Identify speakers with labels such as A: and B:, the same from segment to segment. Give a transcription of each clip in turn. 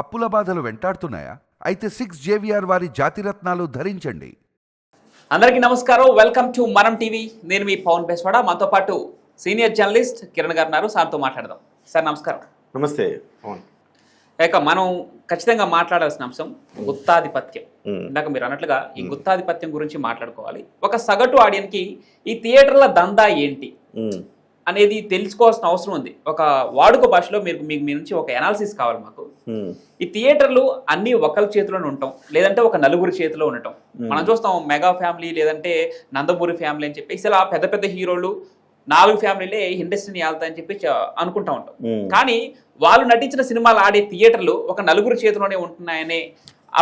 A: అప్పుల బాధలు వెంటాడుతున్నాయా? అయితే సిక్స్ జేవిఆర్ వారి జాతిరత్నాలు ధరించండి.
B: అందరికీ నమస్కారం. వెల్కమ్ టు మనం టీవీ నేను మీ పవన్ బెస్వాడ. మనతో పాటు సీనియర్ జర్నలిస్ట్ కిరణ్ గారు ఉన్నారు. సార్తో మాట్లాడదాం. సార్ నమస్కారం.
C: నమస్తే అవును
B: ఇక మనం ఖచ్చితంగా మాట్లాడాల్సిన అంశం గుత్తాధిపత్యం. ఇందాక మీరు అన్నట్లుగా ఈ గుత్తాధిపత్యం గురించి మాట్లాడుకోవాలి. ఒక సగటు ఆడియన్కి ఈ థియేటర్ల దందా ఏంటి? అనేది తెలుసుకోవాల్సిన అవసరం ఉంది. ఒక వాడుక భాషలో మీరు మీకు మీ నుంచి ఒక ఎనాలిసిస్ కావాలి మాకు. ఈ థియేటర్లు అన్ని ఒకరి చేతిలోనే ఉంటాం. లేదంటే ఒక నలుగురి చేతిలో ఉండటం. మనం చూస్తాం మెగా ఫ్యామిలీ లేదంటే నందమూరి ఫ్యామిలీ అని చెప్పి ఇలా పెద్ద పెద్ద హీరోలు నాలుగు ఫ్యామిలీలే ఇండస్ట్రీని వెళ్తాయని చెప్పి అనుకుంటా ఉంటాం. కానీ వాళ్ళు నటించిన సినిమాలు ఆడే థియేటర్లు ఒక నలుగురి చేతిలోనే ఉంటున్నాయనే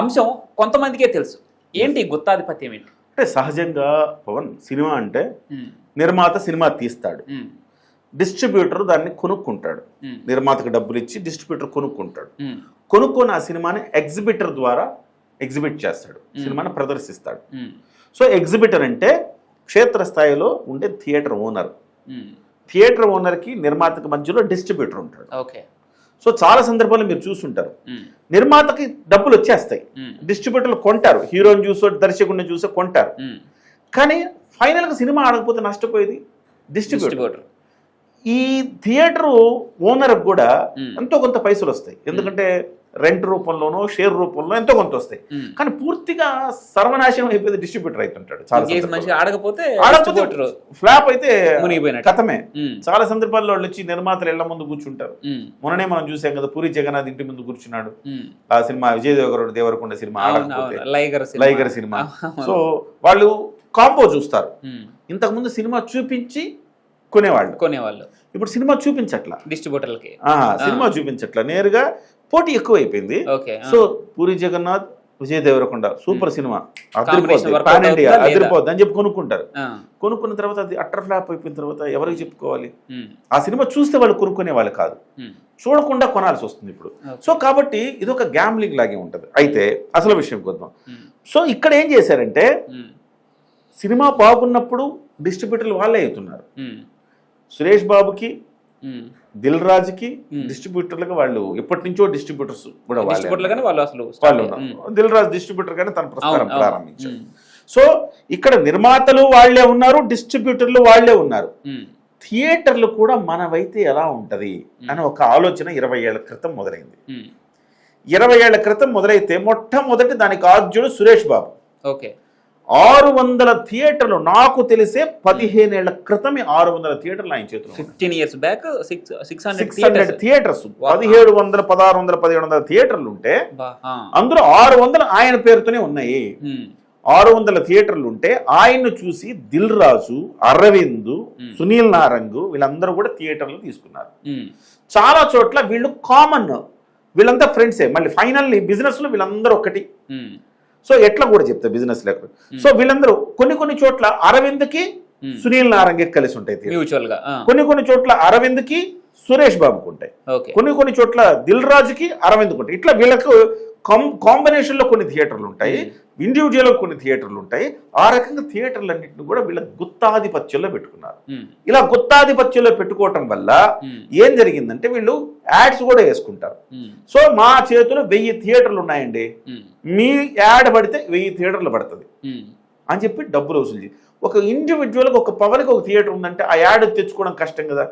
B: అంశం కొంతమందికే తెలుసు. ఏంటి గుత్తాధిపత్యం ఏంటి?
C: అంటే సహజంగా పవన్ సినిమా అంటే నిర్మాత సినిమా తీస్తాడు. డిస్ట్రిబ్యూటర్ దాన్ని కొనుక్కుంటాడు. నిర్మాతకు డబ్బులు ఇచ్చి డిస్ట్రిబ్యూటర్ కొనుక్కుంటాడు. కొనుక్కొని ఆ సినిమాని ఎగ్జిబిటర్ ద్వారా ఎగ్జిబిట్ చేస్తాడు. సినిమాని ప్రదర్శిస్తాడు. సో ఎగ్జిబిటర్ అంటే క్షేత్రస్థాయిలో ఉండే థియేటర్ ఓనర్. థియేటర్ ఓనర్కి నిర్మాతకి మధ్యలో డిస్ట్రిబ్యూటర్ ఉంటాడు.
B: ఓకే.
C: సో చాలా సందర్భాల్లో మీరు చూసుంటారు. నిర్మాతకి డబ్బులు వచ్చేస్తాయి. డిస్ట్రిబ్యూటర్లు కొంటారు. హీరోని చూసో దర్శకుడిని చూసో కొంటారు. కానీ ఫైనల్గా సినిమా ఆడకపోతే నష్టపోయేది డిస్ట్రిబ్యూటర్. ఈ థియేటర్ ఓనర్ కూడా. ఎంతో కొంత పైసలు వస్తాయి. ఎందుకంటే రెంట్ రూపంలోనో షేర్ రూపంలో ఎంతో కొంత వస్తాయి. కానీ పూర్తిగా సర్వనాశనం అయిపోయింది డిస్ట్రిబ్యూటర్ అవుతుంటాడు చాలా
B: కేసు మంచిగా ఆడకపోతే డిస్ట్రిబ్యూటర్
C: ఫ్లాప్ అయితే. కథమే. చాలా సందర్భాల్లో వాళ్ళు వచ్చి నిర్మాతలు ఇళ్ళ ముందు కూర్చుంటారు. మొన్ననే మనం చూసాం కదా పూరి జగన్నాథ్ ఇంటి ముందు కూర్చున్నాడు. ఆ cinema Vijay Deverakonda Deverakonda cinema.
B: Liger cinema.
C: So వాళ్ళు కాంబో చూస్తారు. ఇంతకుముందు సినిమా చూపించి కొనేవాళ్ళు.
B: కొనేవాళ్ళు.
C: ఇప్పుడు సినిమా చూపించట్లా.
B: డిస్ట్రిబ్యూటర్లకి.
C: సినిమా చూపించట్లా. నేరుగా పోటీ ఎక్కువ అయిపోయింది
B: ఓకే ఆ.
C: So Puri Jagannadh Vijay Deverakonda super cinema.
B: workout
C: pan India? అదిరిపోద్ది అని చెప్పి కొనుక్కుంటారు. కొనుక్కున్న తర్వాత అది అట్టర్ ఫ్లాప్ అయిపోయిన తర్వాత ఎవరికి చెప్పుకోవాలి? ఆ సినిమా చూస్తే వాళ్ళు కొనుక్కునే వాళ్ళు కాదు. చూడకుండా కొనాల్సి వస్తుంది ఇప్పుడు. సో కాబట్టి ఇది ఒక గ్యాంబ్లింగ్ లాగే ఉంటుంది. అయితే అసలు విషయం కొద్దాం. సో ఇక్కడ ఏం చేశారంటే సినిమా బాగున్నప్పుడు డిస్ట్రిబ్యూటర్లు వాళ్ళే అవుతున్నారు. సురేష్ బాబుకి. దిల్ రాజుకి. డిస్ట్రిబ్యూటర్లుగా వాళ్ళు ఎప్పటి నుంచో డిస్ట్రిబ్యూటర్స్ కూడా వాళ్ళే
B: అసలు
C: దిల్ రాజు డిస్ట్రిబ్యూటర్ గానే తన ప్రస్థానం. ప్రారంభించారు సో ఇక్కడ నిర్మాతలు వాళ్ళే ఉన్నారు డిస్ట్రిబ్యూటర్లు వాళ్ళే ఉన్నారు. థియేటర్లు కూడా మనవైతే ఎలా ఉంటది అని ఒక ఆలోచన ఇరవై ఏళ్ళ క్రితం మొదలైంది. ఇరవై ఏళ్ళ క్రితం మొదలైతే మొట్టమొదటి దానికి ఆద్యుడు సురేష్ బాబు.
B: ఓకే.
C: ఆరు వందల థియేటర్లు. నాకు తెలిసే పదిహేనేళ్ళ క్రితమే ఆరు వందల థియేటర్లు ఆయన చేతులు
B: fifteen years back six six hundred
C: theatres. పదిహేడు వందల పదహారు వందల పదిహేడు వందల థియేటర్లు ఉంటే అందులో ఆరు వందలు ఆయన పేరుతోనే ఉన్నాయి. ఆరు వందల థియేటర్లు ఉంటే ఆయన్ను చూసి దిల్ రాజు అరవింద్. సునీల్ నారంగ్ వీళ్ళందరూ కూడా థియేటర్లు తీసుకున్నారు. చాలా చోట్ల వీళ్ళు కామన్. వీళ్ళంతా ఫ్రెండ్సే. మళ్ళీ ఫైనల్లీ బిజినెస్లో వీళ్ళందరూ ఒకటి. సో ఎట్లా కూడా చెప్తా బిజినెస్ లెక్క సో వీళ్ళందరూ కొన్ని కొన్ని చోట్ల అరవింద్కి
B: Hmm.
C: సునీల్ నారంగ్ కలిసి ఉంటాయి.
B: మ్యూచువల్గా
C: కొన్ని కొన్ని చోట్ల అరవింద్కి సురేష్ బాబుకు ఉంటాయి. కొన్ని కొన్ని చోట్ల దిల్ రాజుకి అరవింద్ ఉంటాయి. ఇట్లా వీళ్ళకు కాంబినేషన్లో కొన్ని థియేటర్లు ఉంటాయి ఇండివిజువల్ కొన్ని థియేటర్లు ఉంటాయి. ఆ రకంగా థియేటర్లు అన్నింటిని కూడా వీళ్ళ గుత్తాధిపత్యంలో పెట్టుకున్నారు. ఇలా గుత్తాధిపత్యంలో పెట్టుకోవటం వల్ల ఏం జరిగిందంటే వీళ్ళు యాడ్స్ కూడా వేసుకుంటారు. సో మా చేతిలో వెయ్యి థియేటర్లు ఉన్నాయండి. మీ యాడ్ పడితే వెయ్యి థియేటర్లు పడుతుంది. అని చెప్పి డబ్బులు వసూలు చేసి ఒక ఇండివిజువల్గా ఒక పవన్కి ఒక థియేటర్ ఉందంటే ఆ యాడ్ తెచ్చుకోవడం కష్టం కదా.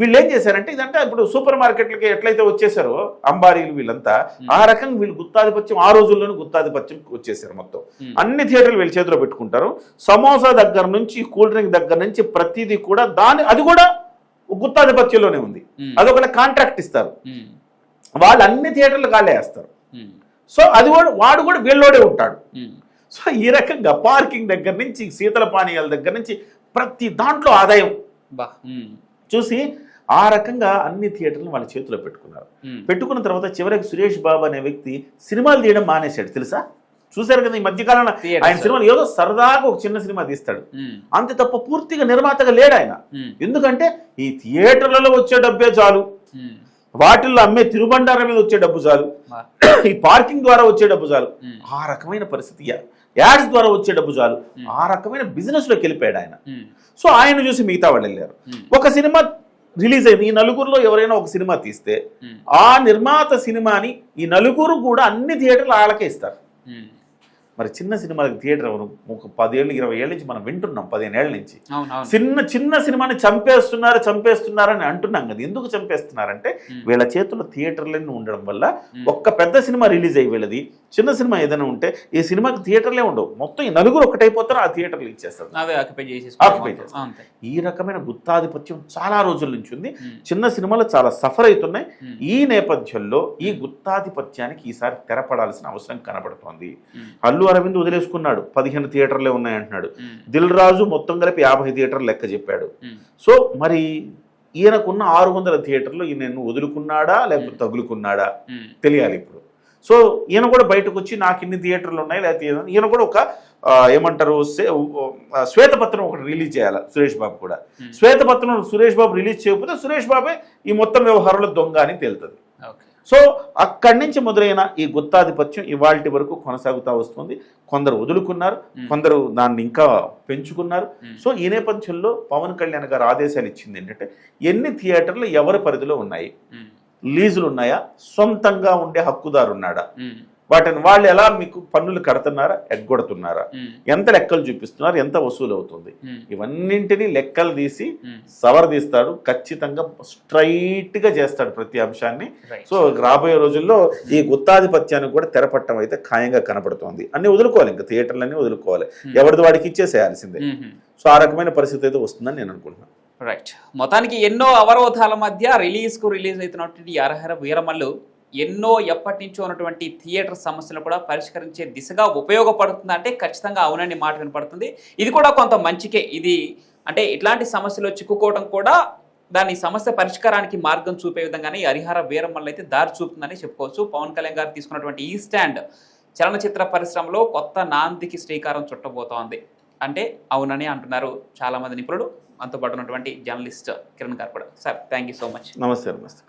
C: వీళ్ళు ఏం చేశారంటే ఇదంటే ఇప్పుడు సూపర్ మార్కెట్లకి ఎట్లయితే వచ్చేసారో అంబారీలు వీళ్ళంతా ఆ రకంగా వీళ్ళు గుత్తాధిపత్యం ఆ రోజుల్లోనే గుత్తాధిపత్యం వచ్చేసారు మొత్తం. అన్ని థియేటర్లు వీళ్ళ చేతిలో పెట్టుకుంటారు. సమోసా దగ్గర నుంచి కూల్ డ్రింక్ దగ్గర నుంచి ప్రతిదీ కూడా దాని అది కూడా గుత్తాధిపత్యంలోనే ఉంది.
B: Hmm.
C: అదొకటి కాంట్రాక్ట్ ఇస్తారు. వాళ్ళు అన్ని థియేటర్లు కాలే వేస్తారు.
B: ఉమ్,
C: సో అది కూడా వాడు కూడా వీళ్ళోడే ఉంటాడు. సో ఈ రకంగా పార్కింగ్ దగ్గర నుంచి శీతల పానీయాల దగ్గర నుంచి ప్రతి దాంట్లో ఆదాయం.
B: బా
C: చూసి ఆ రకంగా అన్ని థియేటర్లు వాళ్ళ చేతిలో పెట్టుకున్నారు. పెట్టుకున్న తర్వాత చివరికి సురేష్ బాబు అనే వ్యక్తి సినిమాలు తీయడం మానేశాడు తెలుసా? చూశారు కదా ఈ మధ్యకాలంలో. ఆయన సినిమాలు ఏదో సరదాగా ఒక చిన్న సినిమా తీస్తాడు. అంతే తప్ప పూర్తిగా నిర్మాతగా లేడు ఆయన. ఎందుకంటే ఈ థియేటర్లలో వచ్చే డబ్బే చాలు. వాటిల్లో అమ్మే తిరుబండారం మీద వచ్చే డబ్బు చాలు. ఈ పార్కింగ్ ద్వారా వచ్చే డబ్బు చాలు. ఆ రకమైన పరిస్థితి యాడ్స్ ద్వారా వచ్చే డబ్బు చాలు. ఆ రకమైన బిజినెస్లోకి వెళ్ళిపోయాడు ఆయన. సో ఆయన చూసి మిగతా వాళ్ళు వెళ్ళారు. ఒక సినిమా రిలీజ్ అయింది. ఈ నలుగురిలో ఎవరైనా ఒక సినిమా తీస్తే ఆ నిర్మాత సినిమాని ఈ నలుగురు కూడా అన్ని థియేటర్లు వాళ్ళకే ఇస్తారు. మరి చిన్న సినిమాలకు థియేటర్ ఎవరు? ఒక పదేళ్ళు ఇరవై ఏళ్ళ నుంచి మనం వింటున్నాం పదిహేను ఏళ్ళ నుంచి చిన్న చిన్న సినిమాని చంపేస్తున్నారు చంపేస్తున్నారు అని అంటున్నాం కదా. ఎందుకు చంపేస్తున్నారంటే వీళ్ళ చేతుల్లో థియేటర్లన్నీ ఉండడం వల్ల ఒక్క పెద్ద సినిమా రిలీజ్ అయ్యి వీళ్ళది చిన్న సినిమా ఏదైనా ఉంటే ఈ సినిమాకి థియేటర్లే ఉండవు. మొత్తం ఈ నలుగురు ఒకటైపోతారు ఆ థియేటర్లు ఇచ్చేస్తారు.
B: ఆక్యుపై
C: Occupy
B: చేసేసి
C: చేస్తాం.
B: అంతే.
C: ఈ రకమైన గుత్తాధిపత్యం చాలా రోజుల నుంచి ఉంది. చిన్న సినిమాలు చాలా సఫర్ అవుతున్నాయి. ఈ నేపథ్యంలో ఈ గుత్తాధిపత్యానికి ఈసారి తెరపడాల్సిన అవసరం కనబడుతోంది. అల్లు అరవింద్ వదిలేసుకున్నాడు. పదిహేను థియేటర్లే ఉన్నాయంటున్నాడు. దిల్ రాజు మొత్తం కలిపి యాభై థియేటర్లు లెక్క చెప్పాడు. సో మరి ఈయనకున్న ఆరు వందల థియేటర్లు ఈయన వదులుకున్నాడా లేకపోతే తగులుకున్నాడా? తెలియాలి ఇప్పుడు. సో ఈయన కూడా బయటకు వచ్చి నాకు ఇన్ని థియేటర్లు ఉన్నాయి లేకపోతే ఈయన- కూడా ఒక ఏమంటారు శ్వేతపత్రం ఒకటి రిలీజ్ చేయాలి సురేష్ బాబు కూడా.
B: ఉమ్.
C: శ్వేతపత్రం సురేష్ బాబు రిలీజ్ చేయకపోతే సురేష్ బాబే ఈ మొత్తం వ్యవహారంలో దొంగ అని తేలుతుంది. సో అక్కడి నుంచి మొదలైన ఈ గుత్తాధిపత్యం ఇవాల్టి వరకు కొనసాగుతూ వస్తుంది. కొందరు వదులుకున్నారు
B: ఉమ్.
C: కొందరు దాన్ని ఇంకా పెంచుకున్నారు.
B: ఉమ్.
C: సో ఈ నేపథ్యంలో పవన్ కళ్యాణ్ గారు ఆదేశాలు ఇచ్చింది ఏంటంటే ఎన్ని థియేటర్లు ఎవరి పరిధిలో ఉన్నాయి? లీజులు ఉన్నాయా సొంతంగా ఉండే హక్కుదారు ఉన్నాడా వాటిని వాళ్ళు ఎలా మీకు పన్నులు కడుతున్నారా ఎగ్గొడుతున్నారా? ఎంత లెక్కలు చూపిస్తున్నారు ఎంత వసూలు అవుతుంది ఇవన్నింటినీ లెక్కలు తీసి సవరదీస్తాడు ఖచ్చితంగా స్ట్రైట్గా చేస్తాడు ప్రతి అంశాన్ని. సో రాబోయే రోజుల్లో ఈ గుత్తాధిపత్యానికి కూడా తెరపట్టం అయితే ఖాయంగా కనపడుతోంది. అన్ని వదులుకోవాలి ఇంకా థియేటర్లన్నీ వదులుకోవాలి. ఎవరిది వాడికి ఇచ్చేసేయాల్సిందే. సో ఆ రకమైన పరిస్థితి అయితే వస్తుందని నేను అనుకుంటున్నాను.
B: రైట్ మొత్తానికి ఎన్నో అవరోధాల మధ్య రిలీజ్కు రిలీజ్ అవుతున్నటువంటి అర్హర వీరమల్లు ఎన్నో ఎప్పటి నుంచో ఉన్నటువంటి థియేటర్ సమస్యలు కూడా పరిష్కరించే దిశగా ఉపయోగపడుతుంది అంటే ఖచ్చితంగా అవునని మాట వినపడుతుంది. ఇది కూడా కొంత మంచికే. ఇది అంటే ఇట్లాంటి సమస్యలు చిక్కుకోవడం కూడా దాని సమస్య పరిష్కారానికి మార్గం చూపే విధంగానే హరిహర వీరమల్లు అయితే దారి చూపుతుందని చెప్పుకోవచ్చు. పవన్ కళ్యాణ్ గారు తీసుకున్నటువంటి ఈ స్టాండ్ చలనచిత్ర పరిశ్రమలో కొత్త నాందికి శ్రీకారం చుట్టబోతోంది. అంటే అవునని అంటున్నారు చాలా మంది నిపుణులు. మనతో పాటు ఉన్నటువంటి జర్నలిస్ట్ కిరణ్ గారు కూడా. Sir thank you so much
C: namaste namaste.